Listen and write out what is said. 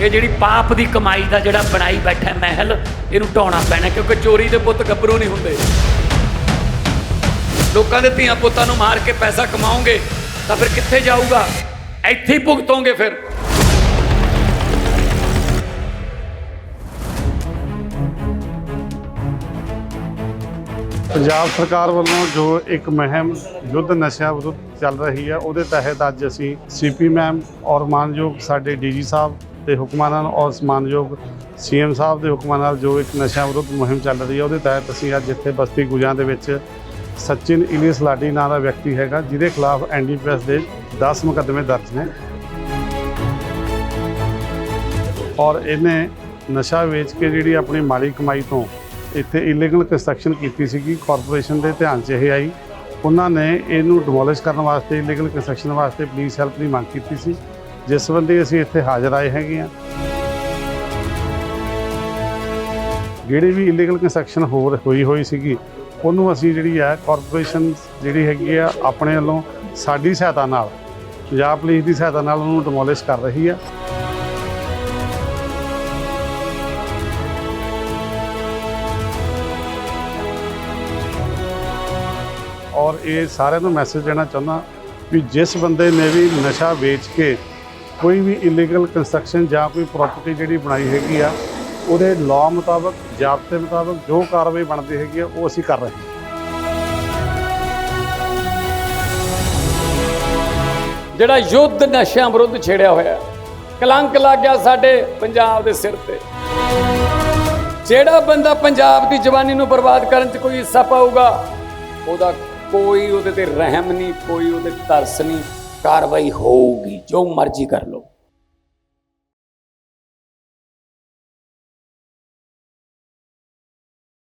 ਇਹ ਜਿਹੜੀ ਪਾਪ ਦੀ ਕਮਾਈ ਦਾ ਜਿਹੜਾ ਬਣਾਈ ਬੈਠਾ ਮਹਿਲ, ਇਹਨੂੰ ਢਾਉਣਾ ਪੈਣਾ, ਕਿਉਂਕਿ ਚੋਰੀ ਦੇ ਪੁੱਤ ਗੱਭਰੂ ਨਹੀਂ ਹੁੰਦੇ। ਲੋਕਾਂ ਦੇ ਧੀਆਂ ਪੁੱਤਾਂ ਨੂੰ ਮਾਰ ਕੇ ਪੈਸਾ ਕਮਾਉਂਗੇ ਤਾਂ ਫਿਰ ਕਿੱਥੇ ਜਾਊਗਾ? ਇੱਥੇ ਹੀ ਭੁਗਤੋਗੇ ਫਿਰ। ਪੰਜਾਬ ਸਰਕਾਰ ਵੱਲੋਂ ਜੋ ਇੱਕ ਮਹਿਮ ਯੁੱਧ ਨਸ਼ਿਆਂ ਵਿਰੁੱਧ ਚੱਲ ਰਹੀ ਹੈ, ਉਹਦੇ ਤਹਿਤ ਅੱਜ ਅਸੀਂ ਸੀਪੀ ਮੈਮ ਔਰ ਮਾਨਯੋਗ ਸਾਡੇ ਡੀਜੀ ਸਾਹਿਬ ਦੇ ਹੁਕਮਾਂ ਨਾਲ ਔਰ ਮਾਨਯੋਗ ਸੀਐਮ ਸਾਹਿਬ ਦੇ ਹੁਕਮਾਂ ਨਾਲ ਜੋ ਇੱਕ ਨਸ਼ਿਆਂ ਵਿਰੁੱਧ ਮੁਹਿੰਮ ਚੱਲ ਰਹੀ ਹੈ, ਉਹਦੇ ਤਹਿਤ ਅਸੀਂ ਅੱਜ ਇੱਥੇ ਬਸਤੀ ਗੁਜਾਂ ਦੇ ਵਿੱਚ ਸਚਿਨ ਇਲੀਸ ਲਾਡੀ ਨਾਂ ਦਾ ਵਿਅਕਤੀ ਹੈਗਾ, ਜਿਹਦੇ ਖਿਲਾਫ ਐਨਡੀਪੀਐਸ ਦੇ 10 ਮੁਕੱਦਮੇ ਦਰਜ ਨੇ। ਔਰ ਇਹਨੇ ਨਸ਼ਾ ਵੇਚ ਕੇ ਜਿਹੜੀ ਆਪਣੀ ਮਾਲੀ ਕਮਾਈ ਤੋਂ ਇੱਥੇ ਇਲੀਗਲ ਕੰਸਟਰਕਸ਼ਨ ਕੀਤੀ ਸੀਗੀ ਕਾਰਪੋਰੇਸ਼ਨ ਦੇ ਧਿਆਨ 'ਚ ਇਹ ਆਈ। ਉਹਨਾਂ ਨੇ ਇਹਨੂੰ ਡਿਮੋਲਿਸ਼ ਕਰਨ ਵਾਸਤੇ ਇਲੀਗਲ ਕੰਸਟਰਕਸ਼ਨ ਵਾਸਤੇ ਪੁਲਿਸ ਹੈਲਪ ਦੀ ਮੰਗ ਕੀਤੀ ਸੀ। ਜਿਸ ਸੰਬੰਧੀ ਅਸੀਂ ਇੱਥੇ ਹਾਜ਼ਰ ਆਏ ਹੈਗੇ ਆ ਜਿਹੜੀ ਵੀ ਇਲੀਗਲ ਕੰਸਟਰਕਸ਼ਨ ਹੋ ਹੋਈ ਹੋਈ ਸੀਗੀ, ਉਹਨੂੰ ਅਸੀਂ ਜਿਹੜੀ ਹੈ ਕਾਰਪੋਰੇਸ਼ਨ ਜਿਹੜੀ ਹੈਗੀ ਆ, ਆਪਣੇ ਵੱਲੋਂ ਸਾਡੀ ਸਹਾਇਤਾ ਨਾਲ, ਪੰਜਾਬ ਪੁਲਿਸ ਦੀ ਸਹਾਇਤਾ ਨਾਲ ਉਹਨੂੰ ਡਿਮੋਲਿਸ਼ ਕਰ ਰਹੀ ਆ। ਔਰ ਇਹ ਸਾਰਿਆਂ ਨੂੰ ਮੈਸੇਜ ਦੇਣਾ ਚਾਹੁੰਦਾ ਵੀ ਜਿਸ ਬੰਦੇ ਨੇ ਵੀ ਨਸ਼ਾ ਵੇਚ ਕੇ ਕੋਈ ਵੀ ਇਲੀਗਲ ਕੰਸਟਰਕਸ਼ਨ ਜਾਂ ਕੋਈ ਪ੍ਰਾਪਰਟੀ ਜਿਹੜੀ ਬਣਾਈ ਹੈਗੀ ਆ, ਉਹਦੇ ਲਾਅ ਮੁਤਾਬਕ, ਜ਼ਾਬਤੇ ਮੁਤਾਬਕ ਜੋ ਕਾਰਵਾਈ ਬਣਦੀ ਹੈਗੀ ਆ, ਉਹ ਅਸੀਂ ਕਰ ਰਹੇ ਹਾਂ। ਜਿਹੜਾ ਯੁੱਧ ਨਸ਼ਿਆਂ ਵਿਰੁੱਧ ਛੇੜਿਆ ਹੋਇਆ, ਕਲੰਕ ਲੱਗ ਗਿਆ ਸਾਡੇ ਪੰਜਾਬ ਦੇ ਸਿਰ ਤੇ। ਜਿਹੜਾ ਬੰਦਾ ਪੰਜਾਬ ਦੀ ਜਵਾਨੀ ਨੂੰ ਬਰਬਾਦ ਕਰਨ 'ਚ ਕੋਈ ਹਿੱਸਾ ਪਾਊਗਾ, ਉਹਦਾ ਕੋਈ ਉਹਦੇ ਤੇ ਰਹਿਮ ਨਹੀਂ, ਕੋਈ ਉਹਦੇ ਤਰਸ ਨਹੀਂ। ਕਾਰਵਾਈ ਹੋਊਗੀ ਜੋ ਮਰਜ਼ੀ ਕਰ ਲਓ।